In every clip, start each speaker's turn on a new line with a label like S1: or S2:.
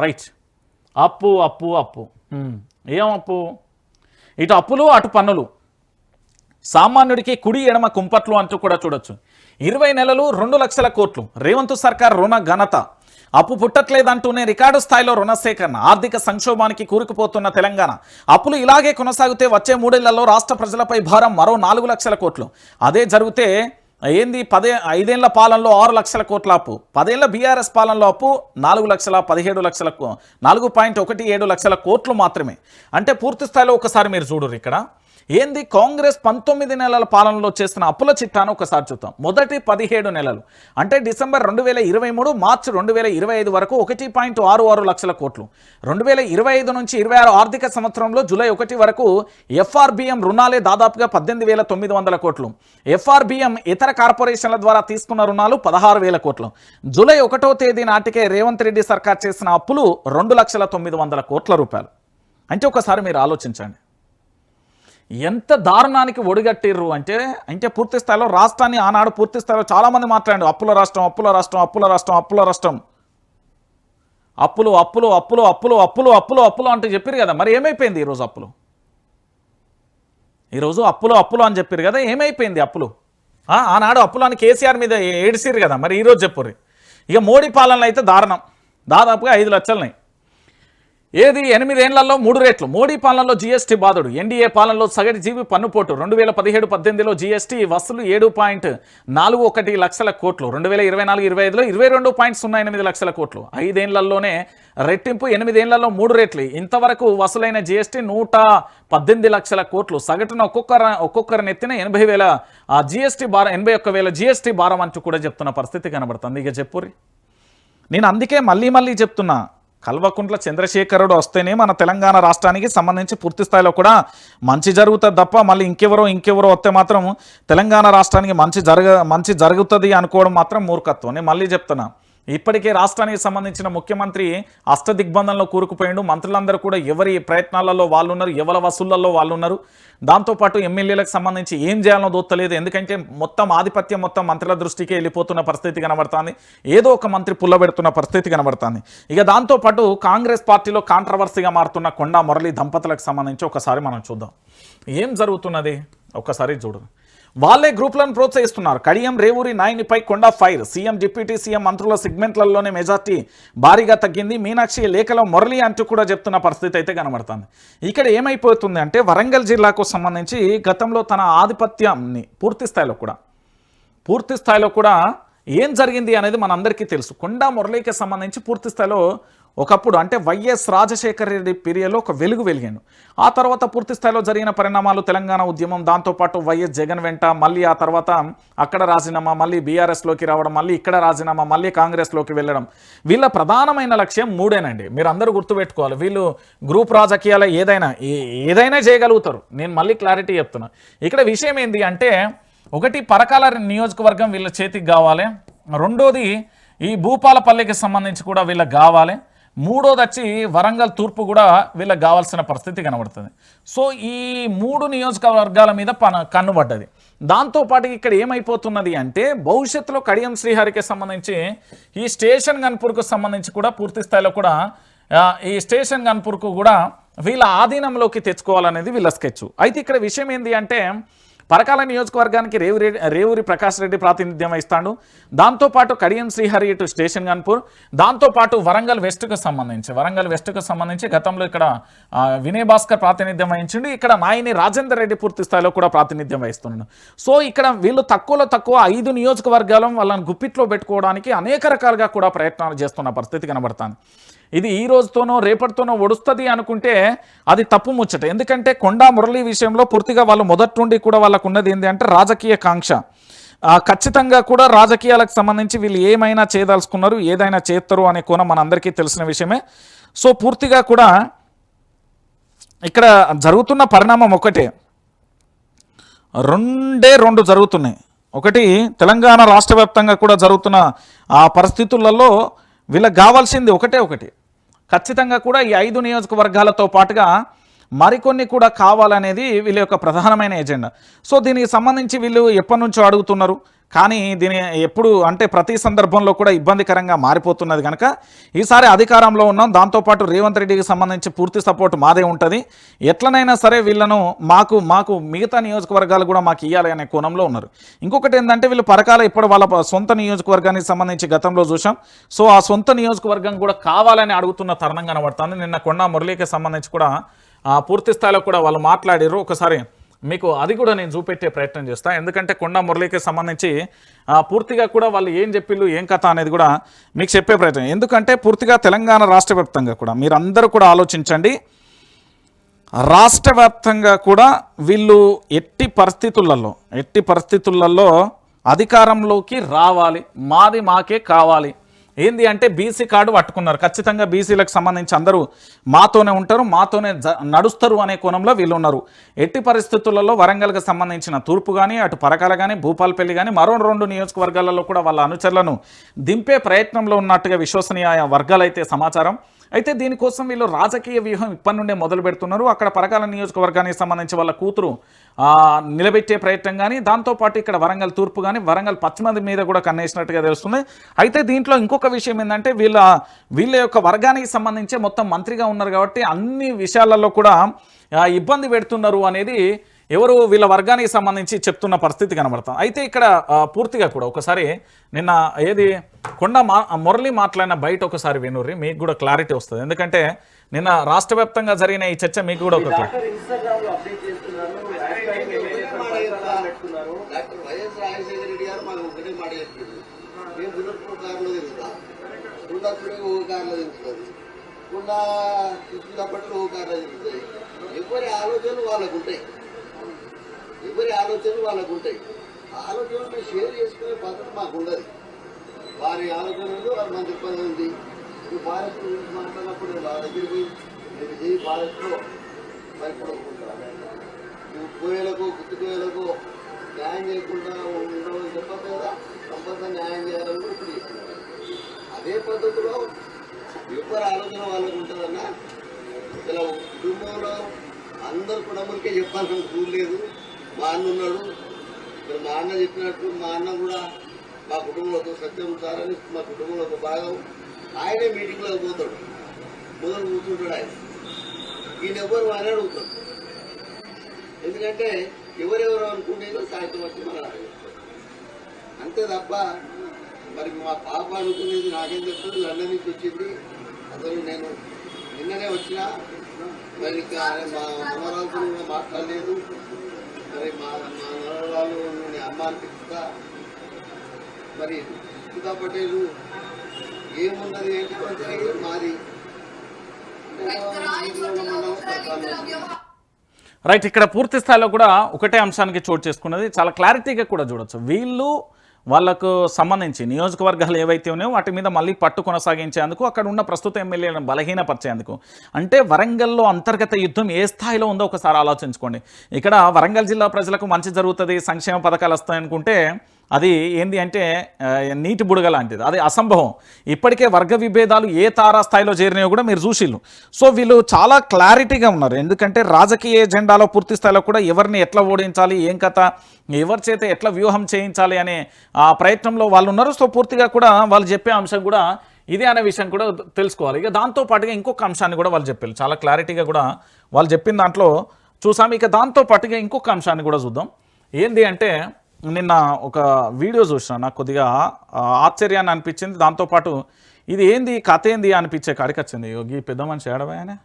S1: Right. అప్పు అప్పు అప్పు. ఏం అప్పు? ఇటు అప్పులు అటు పన్నులు. సామాన్యుడికి కుడి ఎడమ కుంపట్లు అంటూ కూడా చూడొచ్చు. ఇరవై నెలలు రెండు లక్షల కోట్లు. రేవంత్ సర్కార్ రుణ ఘనత. అప్పు పుట్టట్లేదంటూనే రికార్డు స్థాయిలో రుణ సేకరణ ఆర్థిక సంక్షోభానికి కూరుకుపోతున్న తెలంగాణ. అప్పులు ఇలాగే కొనసాగితే వచ్చే మూడేళ్ళలో రాష్ట్ర ప్రజలపై భారం మరో నాలుగు లక్షల కోట్లు. అదే జరిగితే ఏంది? పదే ఐదేళ్ళ పాలనలో ఆరు లక్షల కోట్ల అప్పు. పదేళ్ళ బీఆర్ఎస్ పాలనలో అప్పు నాలుగు లక్షల పదిహేడు లక్షల కో- నాలుగు పాయింట్ ఒకటి ఏడు లక్షల కోట్లు మాత్రమే. అంటే పూర్తి స్థాయిలో ఒకసారి మీరు చూడరు ఇక్కడ. ఏంది? కాంగ్రెస్ పంతొమ్మిది నెలల పాలనలో చేసిన అప్పుల చిట్టాను ఒకసారి చూద్దాం. మొదటి పదిహేడు నెలలు. అంటే డిసెంబర్ రెండు వేల ఇరవై మూడు మార్చి రెండు వేల ఇరవై ఐదు వరకు ఒకటి పాయింట్ ఆరు ఆరు లక్షల కోట్లు. రెండు వేల ఇరవై ఐదు నుంచి ఇరవై ఆరు ఆర్థిక సంవత్సరంలో జూలై ఒకటి వరకు ఎఫ్ఆర్బిఎం రుణాలే దాదాపుగా పద్దెనిమిది వేల తొమ్మిది వందల కోట్లు. ఎఫ్ఆర్బిఎం ఇతర కార్పొరేషన్ల ద్వారా తీసుకున్న రుణాలు పదహారు వేల కోట్లు. జూలై ఒకటో తేదీ నాటికే రేవంత్ రెడ్డి సర్కార్ చేసిన అప్పులు రెండు లక్షల తొమ్మిది వందల కోట్ల రూపాయలు. అంటే ఒకసారి మీరు ఆలోచించండి. ఎంత దారుణానికి ఒడిగట్టిర్రు అంటే అంటే పూర్తి స్థాయిలో రాష్ట్రాన్ని ఆనాడు పూర్తి స్థాయిలో చాలామంది మాట్లాడారు. అప్పుల రాష్ట్రం అప్పుల రాష్ట్రం అప్పుల రాష్ట్రం అప్పుల రాష్ట్రం. అప్పులు అప్పులు అప్పులు అప్పులు అప్పులు అప్పులు అప్పులు అంటే చెప్పారు కదా. మరి ఏమైపోయింది ఈరోజు అప్పులు? ఈరోజు అప్పులు అప్పులు అని చెప్పారు కదా. ఏమైపోయింది అప్పులు? ఆనాడు అప్పులు అని కేసీఆర్ మీద ఏడిసిరు కదా. మరి ఈరోజు చెప్పుర్రి. ఇక మోడీ పాలనలో అయితే దారుణం. దాదాపుగా ఐదు లక్షలున్నాయి. ఏది? ఎనిమిదేళ్ళలో మూడు రేట్లు. మోడీ పాలనలో జీఎస్టీ బాధుడు. ఎన్డీఏ పాలనలో సగటు జీవి పన్నుపోటు. రెండు వేల పదిహేడు పద్దెనిమిదిలో జీఎస్టీ వసూలు ఏడు పాయింట్ నాలుగు ఒకటి లక్షల కోట్లు. రెండు వేల ఇరవై నాలుగు ఇరవై ఐదులో ఇరవై రెండు పాయింట్ సున్నా ఎనిమిది లక్షల కోట్లు. ఐదేళ్ళలోనే రెట్టింపు ఎనిమిదేళ్ళలో మూడు రేట్లు. ఇంతవరకు వసూలైన జీఎస్టీ నూట పద్దెనిమిది లక్షల కోట్లు. సగటున ఒక్కొక్కర ఒక్కొక్కరి నెత్తిన ఎనభై వేల జీఎస్టీ భారం ఎనభై ఒక్క వేల జీఎస్టీ భారం అంటూ కూడా చెప్తున్న పరిస్థితి కనబడుతుంది. ఇక చెప్పుర్రి. నేను అందుకే మళ్ళీ మళ్ళీ చెప్తున్నా. కల్వకుంట్ల చంద్రశేఖరుడు వస్తేనే మన తెలంగాణ రాష్ట్రానికి సంబంధించి పూర్తి స్థాయిలో కూడా మంచి జరుగుతుంది తప్ప మళ్ళీ ఇంకెవరో ఇంకెవరో వస్తే మాత్రం తెలంగాణ రాష్ట్రానికి మంచి జరగ మంచి జరుగుతుంది అనుకోవడం మాత్రం మూర్ఖత్వం. నేను మళ్ళీ చెప్తున్నా. ఇప్పటికే రాష్ట్రానికి సంబంధించిన ముఖ్యమంత్రి అష్టదిగ్బంధంలో కూరుకుపోయిండు. మంత్రులందరూ కూడా ఎవరి ప్రయత్నాలలో వాళ్ళు ఉన్నారు ఎవరి వసూళ్ళలో వాళ్ళు ఉన్నారు దాంతోపాటు ఎమ్మెల్యేలకు సంబంధించి ఏం చేయాలనో దోత్తలేదు. ఎందుకంటే మొత్తం ఆధిపత్యం మొత్తం మంత్రుల దృష్టికి వెళ్ళిపోతున్న పరిస్థితి కనబడుతుంది. ఏదో ఒక మంత్రి పుల్లబెడుతున్న పరిస్థితి కనబడుతుంది. ఇక దాంతోపాటు కాంగ్రెస్ పార్టీలో కాంట్రవర్సీగా మారుతున్న కొండా మురళి దంపతులకు సంబంధించి ఒకసారి మనం చూద్దాం. ఏం జరుగుతున్నది? ఒకసారి చూడండి వాళ్ళే గ్రూప్లను ప్రోత్సహిస్తున్నారు. కడియం రేవూరి నాయనిపై కొండ ఫైర్. సీఎం డిప్యూటీ సీఎం మంత్రుల సెగ్మెంట్లలోనే మెజార్టీ భారీగా తగ్గింది. మీనాక్షి లేఖలో మురళి అంటూ కూడా చెప్తున్న పరిస్థితి అయితే కనబడుతుంది. ఇక్కడ ఏమైపోతుంది అంటే వరంగల్ జిల్లాకు సంబంధించి గతంలో తన ఆధిపత్యాన్ని పూర్తి స్థాయిలో కూడా పూర్తి స్థాయిలో కూడా ఏం జరిగింది అనేది మనందరికీ తెలుసు. కొండా మురళీకి సంబంధించి పూర్తి స్థాయిలో ఒకప్పుడు అంటే వైఎస్ రాజశేఖర రెడ్డి పీరియడ్లో ఒక వెలుగు వెలిగాను. ఆ తర్వాత పూర్తి స్థాయిలో జరిగిన పరిణామాలు తెలంగాణ ఉద్యమం దాంతోపాటు వైఎస్ జగన్ వెంట మళ్ళీ ఆ తర్వాత అక్కడ రాజీనామా మళ్ళీ బీఆర్ఎస్లోకి రావడం మళ్ళీ ఇక్కడ రాజీనామా మళ్ళీ కాంగ్రెస్లోకి వెళ్ళడం. వీళ్ళ ప్రధానమైన లక్ష్యం మూడేనండి. మీరు అందరూ గుర్తుపెట్టుకోవాలి. వీళ్ళు గ్రూప్ రాజకీయాల ఏదైనా ఏదైనా చేయగలుగుతారు. నేను మళ్ళీ క్లారిటీ చెప్తున్నా. ఇక్కడ విషయం ఏంటి అంటే ఒకటి పరకాల నియోజకవర్గం వీళ్ళ చేతికి కావాలి. రెండోది ఈ భూపాలపల్లికి సంబంధించి కూడా వీళ్ళకి కావాలి. మూడోది వచ్చి వరంగల్ తూర్పు కూడా వీళ్ళకి కావాల్సిన పరిస్థితి కనబడుతుంది. సో ఈ మూడు నియోజకవర్గాల మీద పన కన్నుబడ్డది. దాంతోపాటు ఇక్కడ ఏమైపోతున్నది అంటే భవిష్యత్తులో కడియం శ్రీహరికి సంబంధించి ఈ స్టేషన్ గన్పూర్కు సంబంధించి కూడా పూర్తి స్థాయిలో కూడా ఈ స్టేషన్ గన్పూర్కు కూడా వీళ్ళ ఆధీనంలోకి తెచ్చుకోవాలనేది వీళ్ళ స్కెచ్. అయితే ఇక్కడ విషయం ఏంటి అంటే పరకాల నియోజకవర్గానికి రేవూరి రేవూరి ప్రకాష్ రెడ్డి ప్రాతినిధ్యం వహిస్తాడు. దాంతోపాటు కడియం శ్రీహరి ఇటు స్టేషన్ గన్పూర్. దాంతోపాటు వరంగల్ వెస్ట్కు సంబంధించి వరంగల్ వెస్ట్కు సంబంధించి గతంలో ఇక్కడ వినయ్ భాస్కర్ ప్రాతినిధ్యం వహించిండు. ఇక్కడ నాయని రాజేందర్ రెడ్డి పూర్తి స్థాయిలో కూడా ప్రాతినిధ్యం వహిస్తున్నాడు సో ఇక్కడ వీళ్ళు తక్కువలో తక్కువ ఐదు నియోజకవర్గాలను వాళ్ళని గుప్పిట్లో పెట్టుకోవడానికి అనేక రకాలుగా కూడా ప్రయత్నాలు చేస్తున్న పరిస్థితి కనబడుతుంది. ఇది ఈ రోజుతోనో రేపటితోనో ఒడుస్తుంది అనుకుంటే అది తప్పు ముచ్చట. ఎందుకంటే కొండా మురళి విషయంలో పూర్తిగా వాళ్ళు మొదటి నుండి కూడా వాళ్ళకు ఉన్నది ఏంటి అంటే రాజకీయ కాంక్ష. ఖచ్చితంగా కూడా రాజకీయాలకు సంబంధించి వీళ్ళు ఏమైనా చేయదలుచుకున్నారు ఏదైనా చేస్తారు అనే కోణం మనందరికీ తెలిసిన విషయమే. సో పూర్తిగా కూడా ఇక్కడ జరుగుతున్న పరిణామం ఒకటే. రెండే రెండు జరుగుతున్నాయి. ఒకటి తెలంగాణ రాష్ట్ర వ్యాప్తంగా కూడా జరుగుతున్న ఆ పరిస్థితులలో వీళ్ళకి కావాల్సింది ఒకటే ఒకటి. ఖచ్చితంగా కూడా ఈ ఐదు నియోజకవర్గాలతో పాటుగా మరికొన్ని కూడా కావాలనేది వీళ్ళ యొక్క ప్రధానమైన ఎజెండా. సో దీనికి సంబంధించి వీళ్ళు ఎప్పటి నుంచో అడుగుతున్నారు. కానీ దీని ఎప్పుడు అంటే ప్రతి సందర్భంలో కూడా ఇబ్బందికరంగా మారిపోతున్నది కనుక ఈసారి అధికారంలో ఉన్నాం. దాంతోపాటు రేవంత్ రెడ్డికి సంబంధించి పూర్తి సపోర్ట్ మాదే ఉంటుంది. ఎట్లనైనా సరే వీళ్ళను మాకు మాకు మిగతా నియోజకవర్గాలు కూడా మాకు ఇవ్వాలి అనే కోణంలో ఉన్నారు. ఇంకొకటి ఏంటంటే వీళ్ళు పరకాల ఇప్పుడు వాళ్ళ సొంత నియోజకవర్గానికి సంబంధించి గతంలో చూసాం సో ఆ సొంత నియోజకవర్గం కూడా కావాలని అడుగుతున్న తరుణం కనబడుతుంది. నిన్న కొండా మురళీకి సంబంధించి కూడా పూర్తి స్థాయిలో కూడా వాళ్ళు మాట్లాడారు ఒకసారి మీకు అది కూడా నేను చూపెట్టే ప్రయత్నం చేస్తాను ఎందుకంటే కొండ మురళీకి సంబంధించి ఆ, పూర్తిగా కూడా వాళ్ళు ఏం చెప్పిళ్ళు ఏం కథ అనేది కూడా మీకు చెప్పే ప్రయత్నం. ఎందుకంటే పూర్తిగా తెలంగాణ రాష్ట్ర కూడా మీరందరూ కూడా ఆలోచించండి. రాష్ట్ర వ్యాప్తంగా కూడా వీళ్ళు ఎట్టి పరిస్థితులలో ఎట్టి పరిస్థితులలో అధికారంలోకి రావాలి. మాది మాకే కావాలి. ఏంది అంటే బీసీ కార్డు పట్టుకున్నారు. ఖచ్చితంగా బీసీలకు సంబంధించి అందరూ మాతోనే ఉంటారు మాతోనే జ- నడుస్తారు అనే కోణంలో వీళ్ళు ఉన్నారు. ఎట్టి పరిస్థితులలో వరంగల్కి సంబంధించిన తూర్పు కానీ అటు పరకాల కానీ భూపాలపల్లి కానీ మరో రెండు నియోజకవర్గాలలో కూడా వాళ్ళ అనుచరులను దింపే ప్రయత్నంలో ఉన్నట్టుగా విశ్వసనీయ వర్గాలైతే సమాచారం. అయితే దీనికోసం వీళ్ళు రాజకీయ వ్యూహం ఇప్పటి నుండే మొదలు పెడుతున్నారు. అక్కడ పరకాల నియోజకవర్గానికి సంబంధించి వాళ్ళ కూతురు నిలబెట్టే ప్రయత్నం కానీ దాంతోపాటు ఇక్కడ వరంగల్ తూర్పు కానీ వరంగల్ పశ్చిమది మీద కూడా కన్నేసినట్టుగా తెలుస్తుంది. అయితే దీంట్లో ఇంకొక విషయం ఏంటంటే వీళ్ళ వీళ్ళ యొక్క వర్గానికి సంబంధించి మొత్తం మంత్రిగా ఉన్నారు కాబట్టి అన్ని విషయాలలో కూడా ఇబ్బంది పెడుతున్నారు అనేది ఎవరు వీళ్ళ వర్గానికి సంబంధించి చెప్తున్న పరిస్థితి కనబడతాం. అయితే ఇక్కడ పూర్తిగా కూడా ఒకసారి నిన్న ఏది కొండ మా మురళి మాట్లాడిన బయట ఒకసారి వినుర్రి మీకు కూడా క్లారిటీ వస్తుంది. ఎందుకంటే నిన్న రాష్ట్ర వ్యాప్తంగా జరిగిన ఈ చర్చ మీకు కూడా ఒక
S2: తిరుగుతుంది. ఎవరి ఆలోచనలు వాళ్ళకు ఉంటాయి ఎవరి ఆలోచనలు వాళ్ళకు ఉంటాయి. ఆలోచనలు షేర్ చేసుకునే పద్ధతి మాకు ఉండదు. వారి ఆలోచనలు వారి మంత్రి పని ఉంది ఇప్పుడు భారత్ గురించి మాట్లాడినప్పుడు నేను వాళ్ళ దగ్గరికి నేను చేయి భారత్లో మరి పడుకుంటాను నువ్వు కోయలకు గుర్తు న్యాయం చేయకుండా ఉండవని చెప్పదు కదా సంపద న్యాయం చేయాలని ఇప్పుడు అదే పద్ధతిలో ఎవరి ఆలోచన వాళ్ళకు ఉంటుందన్నా ఇలా కుటుంబంలో అందరు కుటుంబానికే చెప్పాల్సిన రూల్ లేదు. మా అన్న ఉన్నాడు. ఇప్పుడు మా అన్న చెప్పినట్టు మా అన్న కూడా మా కుటుంబంలో ఒక సత్యం సారని మా కుటుంబంలో ఒక భాగం ఆయనే మీటింగ్లోకి పోతాడు. మొదలు కూర్చుంటాడు ఆయన. ఈయన ఎవరు అని అడుగుతాడు. ఎందుకంటే ఎవరెవరు అనుకునేదో సాయంత్రం వచ్చి మన అంతే తప్ప మరి మా పాప అనుకునేది నాకేం చెప్తుంది లండన్ నుంచి వచ్చింది. అసలు నేను నిన్ననే వచ్చిన. మరి ఇంకా మా మనవరాలతో కూడా మాట్లాడలేదు. మరి మా మా మనవరాలు నేను మరి సుధా పటేలు ఏమున్నది ఏంటి కొంచెం మాది?
S1: రైట్ ఇక్కడ పూర్తి స్థాయిలో కూడా ఒకటే అంశానికి చోటు చేసుకున్నది. చాలా క్లారిటీగా కూడా చూడొచ్చు. వీళ్ళు వాళ్ళకు సంబంధించి నియోజకవర్గాలు ఏవైతే ఉన్నాయో వాటి మీద మళ్ళీ పట్టు కొనసాగించేందుకు అక్కడ ఉన్న ప్రస్తుత ఎమ్మెల్యేలను బలహీనపరిచేందుకు. అంటే వరంగల్లో అంతర్గత యుద్ధం ఏ స్థాయిలో ఉందో ఒకసారి ఆలోచించుకోండి. ఇక్కడ వరంగల్ జిల్లా ప్రజలకు మంచి జరుగుతుంది సంక్షేమ పథకాలు వస్తాయి అనుకుంటే అది ఏంది అంటే నీటి బుడగ లాంటిది. అది అసంభవం. ఇప్పటికే వర్గ విభేదాలు ఏ తారా స్థాయిలో చేరినాయో కూడా మీరు చూసిళ్ళు. సో వీళ్ళు చాలా క్లారిటీగా ఉన్నారు. ఎందుకంటే రాజకీయ ఎజెండాలో పూర్తి స్థాయిలో కూడా ఎవరిని ఎట్లా ఓడించాలి ఏం కథ ఎవరి చేత ఎట్లా వ్యూహం చేయించాలి అనే ఆ ప్రయత్నంలో వాళ్ళు ఉన్నారు. సో పూర్తిగా కూడా వాళ్ళు చెప్పే అంశం కూడా ఇదే అనే విషయం కూడా తెలుసుకోవాలి. ఇక దాంతో పాటుగా ఇంకొక అంశాన్ని కూడా వాళ్ళు చెప్పారు. చాలా క్లారిటీగా కూడా వాళ్ళు చెప్పిన దాంట్లో చూసాము ఇక దాంతో పాటుగా ఇంకొక అంశాన్ని కూడా చూద్దాం. ఏంది అంటే నిన్న ఒక వీడియో చూసిన నాకు కొద్దిగా ఆశ్చర్యాన్ని అనిపించింది. దాంతోపాటు ఇది ఏంది కథ ఏంది అనిపించే కాడికి వచ్చింది. యోగి పెద్ద మనిషి ఏడవాయనే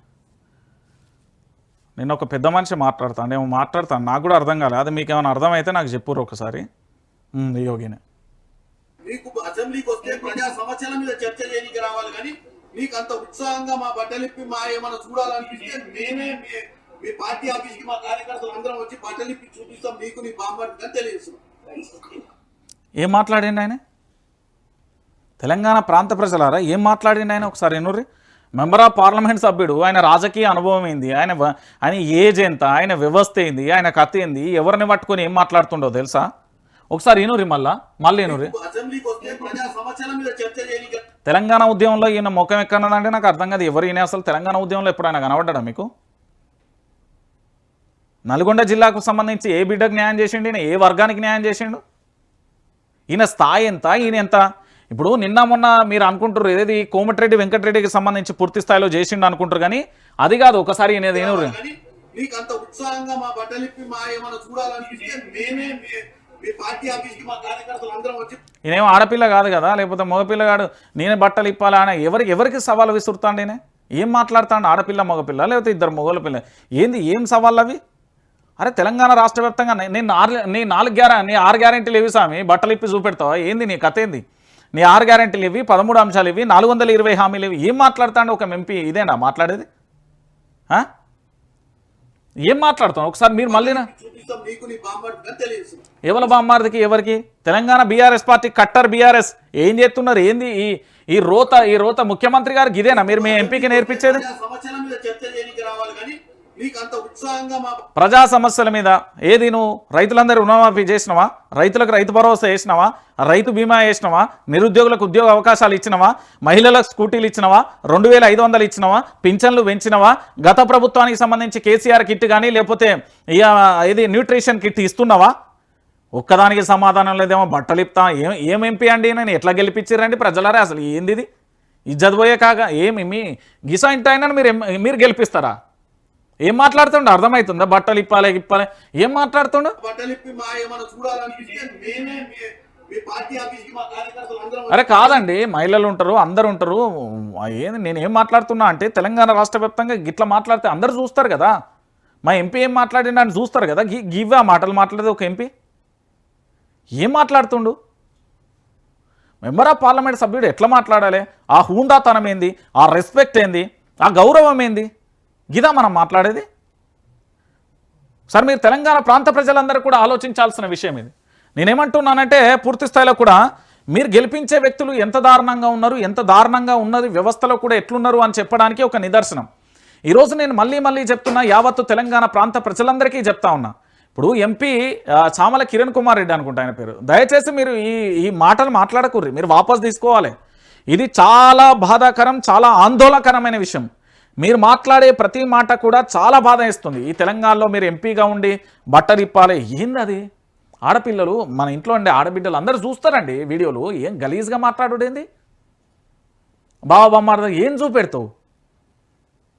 S1: నిన్న ఒక పెద్ద మనిషి మాట్లాడతాను నేను మాట్లాడతాను నాకు కూడా అర్థం కాలేదు అది మీకు ఏమైనా అర్థమైతే నాకు చెప్పురు ఒకసారి. యోగిని.
S3: మీకు అసెంబ్లీకి వస్తే ప్రజా సమస్యల మీద చర్చ చేయడానికి రావాలి కానీ మీకు అంత ఉత్సాహంగా మా బట్టలిప్పి మా ఏమైనా చూడాలనిపిస్తే మేమే మీ- పార్టీ ఆఫీస్కి మా కార్యకర్తలు అందరం వచ్చి బట్టలిప్పి చూపిస్తాం నీకు నీ బామ్మర్ది అని తెలియజేస్తున్నాం
S1: ఏం మాట్లాడిండు ఆయన? తెలంగాణ ప్రాంత ప్రజలారా ఏం మాట్లాడిండు ఆయన ఒకసారి ఎన్నుర్రి మెంబర్ ఆఫ్ పార్లమెంట్ సభ్యుడు ఆయన రాజకీయ అనుభవం ఏంది? ఆయన ఆయన ఏజ్ ఎంత? ఆయన వ్యవస్థ ఏంది? ఆయన కథ ఏంది? ఎవరిని పట్టుకొని ఏం మాట్లాడుతుండో తెలుసా? ఒకసారి ఎనురి మళ్ళా మళ్ళీ
S3: మీకు చేయడానికి
S1: తెలంగాణ ఉద్యమంలో ఈయన ముఖం ఎక్కడదంటే నాకు అర్థం కాదు. ఎవరు ఈయన అసలు? తెలంగాణ ఉద్యమంలో ఎప్పుడైనా కనబడ్డా మీకు? నల్గొండ జిల్లాకు సంబంధించి ఏ బిడ్డకు న్యాయం చేసిండు? ఈయన ఏ వర్గానికి న్యాయం చేసిండు? ఈయన స్థాయి ఎంత? ఈయన ఎంత? ఇప్పుడు నిన్న మొన్న మీరు అనుకుంటారు ఏది కోమటిరెడ్డి వెంకటరెడ్డికి సంబంధించి పూర్తి స్థాయిలో చేసిండు అనుకుంటారు కానీ అది కాదు ఒకసారి ఈయన ఏను
S3: కానీ మీకు అంత ఉత్సాహంగా మా బట్టలు ఇప్పి మా ఏమైనా చూడాలనిపిస్తే మేమే మీ- మీ పార్టీ ఆఫీస్కి మా కార్యకర్తలు అందరం వచ్చి
S1: ఈయనేమో ఆడపిల్ల కాదు కదా లేకపోతే మగపిల్లగాడు నేనే బట్టలు ఇప్పాలా అని ఎవరికి ఎవరికి సవాలు విసురుతాండి ఈయన? ఏం మాట్లాడుతాడు? ఆడపిల్ల మగపిల్ల లేకపోతే ఇద్దరు మొగల పిల్ల? ఏంది ఏం సవాళ్ళు అవి? అరే తెలంగాణ రాష్ట్ర వ్యాప్తంగా నేను ఆరు నీ నాలుగు గ్యారా నీ ఆరు గ్యారెంటీలు ఇవి స్వామి బట్టలు ఇప్పి చూపెడతావా? ఏంది నీ కథ ఏంది? నీ ఆరు గ్యారెంటీలు ఇవి పదమూడు అంశాలు ఇవి నాలుగు వందల ఇరవై హామీలు ఇవి ఏం మాట్లాడతాడు ఒక ఎంపీ ఇదేనా మాట్లాడేది? ఏం మాట్లాడతాం ఒకసారి మీరు మళ్ళీనా
S3: ఎవరి
S1: ఎవల బామ్మార్దికి ఎవరికి? తెలంగాణ బీఆర్ఎస్ పార్టీ కట్టర్ బీఆర్ఎస్. ఏం చేస్తున్నారు? ఏంది ఈ ఈ రోత ఈ రోత ముఖ్యమంత్రి గారికి ఇదేనా? మీరు మీ ఎంపీకి నేర్పించేది?
S3: ప్రజా సమస్యల మీద
S1: ఏది నువ్వు రైతులందరూ రుణమాఫీ చేసినవా? రైతులకు రైతు భరోసా వేసినవా? రైతు బీమా వేసినవా? నిరుద్యోగులకు ఉద్యోగ అవకాశాలు ఇచ్చినవా? మహిళలకు స్కూటీలు ఇచ్చినవా? రెండు వేల ఐదు వందలు ఇచ్చినవా? పింఛన్లు పెంచినవా? గత ప్రభుత్వానికి సంబంధించి కేసీఆర్ కిట్ కానీ లేకపోతే ఇక ఇది న్యూట్రిషన్ కిట్ ఇస్తున్నావా? ఒక్కదానికి సమాధానం లేదేమో బట్టలు ఇప్తా ఏం ఏం ఎంపీ అండి నేను ఎట్లా గెలిపించారండి ప్రజలారే? అసలు ఏంది ఇది ఇజ్జత్ పోయే కాక ఏమి మీ గిసా ఇంటి మీరు మీరు గెలిపిస్తారా? ఏం మాట్లాడుతుండే అర్థమవుతుందా బట్టలు ఇప్పాలి ఇప్పాలి. ఏం మాట్లాడుతుండు? అరే కాదండి మహిళలు ఉంటారు అందరు ఉంటారు. ఏంది నేను ఏం మాట్లాడుతున్నా అంటే తెలంగాణ రాష్ట్ర వ్యాప్తంగా గిట్లా మాట్లాడితే అందరు చూస్తారు కదా. మా ఎంపీ ఏం మాట్లాడినా అని చూస్తారు కదా. గి గివ్వే ఆ మాటలు మాట్లాడేది ఒక ఎంపీ. ఏం మాట్లాడుతుండు? మెంబర్ ఆఫ్ పార్లమెంట్ సభ్యుడు ఎట్లా మాట్లాడాలి? ఆ హూందాతనం ఏంది? ఆ రెస్పెక్ట్ ఏంది? ఆ గౌరవం ఏంది? గిదా మనం మాట్లాడేది? సార్ మీరు తెలంగాణ ప్రాంత ప్రజలందరూ కూడా ఆలోచించాల్సిన విషయం ఇది. నేనేమంటున్నానంటే పూర్తి స్థాయిలో కూడా మీరు గెలిపించే వ్యక్తులు ఎంత దారుణంగా ఉన్నారు ఎంత దారుణంగా ఉన్నది వ్యవస్థలో కూడా ఎట్లున్నారు అని చెప్పడానికి ఒక నిదర్శనం. ఈరోజు నేను మళ్ళీ మళ్ళీ చెప్తున్నా యావత్తు తెలంగాణ ప్రాంత ప్రజలందరికీ చెప్తా ఉన్నా. ఇప్పుడు ఎంపీ చామల కిరణ్ కుమార్ రెడ్డి అనుకుంటా ఆయన పేరు. దయచేసి మీరు ఈ ఈ మాటలు మాట్లాడకూర్రి. మీరు వాపసు తీసుకోవాలి. ఇది చాలా బాధాకరం చాలా ఆందోళనకరమైన విషయం. మీరు మాట్లాడే ప్రతి మాట కూడా చాలా బాధ ఇస్తుంది ఈ తెలంగాణలో మీరు ఎంపీగా ఉండి బట్టలు ఇప్పాలి ఏంది అది? ఆడపిల్లలు మన ఇంట్లో ఉండే ఆడబిడ్డలు అందరూ చూస్తారండి వీడియోలు. ఏం గలీజ్గా మాట్లాడుడేంది బావ బొమ్మారు ఏం చూపెడతావు?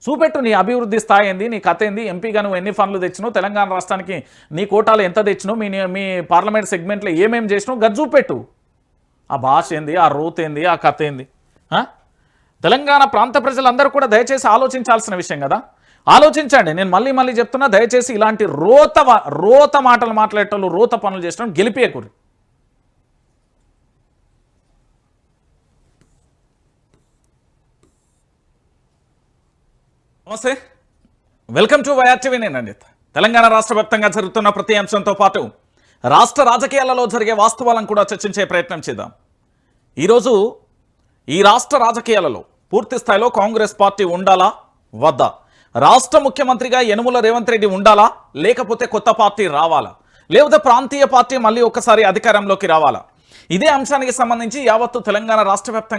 S1: చూపెట్టు నీ అభివృద్ధి స్థాయి ఏంది నీ కథ ఏంది ఎంపీగా నువ్వు ఎన్ని ఫండ్లు తెచ్చినావు తెలంగాణ రాష్ట్రానికి నీ కోటాలు ఎంత తెచ్చినావు మీ మీ పార్లమెంట్ సెగ్మెంట్లో ఏమేమి చేసినావు గది చూపెట్టు. ఆ భాష ఏంది ఆ రోత్ ఏంది ఆ కథ ఏంది? ఆ? తెలంగాణ ప్రాంత ప్రజలందరూ కూడా దయచేసి ఆలోచించాల్సిన విషయం కదా. ఆలోచించండి. నేను మళ్ళీ మళ్ళీ చెప్తున్నా దయచేసి ఇలాంటి రోత రోత మాటలు మాట్లాడేటోళ్ళు రోత పనులు చేసడం గెలిపేయకూరి నమస్తే. వెల్కమ్ టు వైఆర్టీవీ నేను అండిత్ తెలంగాణ రాష్ట్ర వ్యాప్తంగా జరుగుతున్న ప్రతి అంశంతో పాటు రాష్ట్ర రాజకీయాలలో జరిగే వాస్తవాలను కూడా చర్చించే ప్రయత్నం చేద్దాం. ఈరోజు ఈ రాష్ట్ర రాజకీయాలలో పూర్తి స్థాయిలో కాంగ్రెస్ పార్టీ ఉండాలా? వద్దా. రాష్ట్ర ముఖ్యమంత్రిగా యనుమల రేవంత్ రెడ్డి ఉండాలా? లేకపోతే కొత్త పార్టీ రావాలా? లేకపోతే ప్రాంతీయ పార్టీ మళ్ళీ ఒక్కసారి అధికారంలోకి రావాలా? ఇదే అంశానికి సంబంధించి యావత్తు తెలంగాణ రాష్ట్ర వ్యాప్తంగా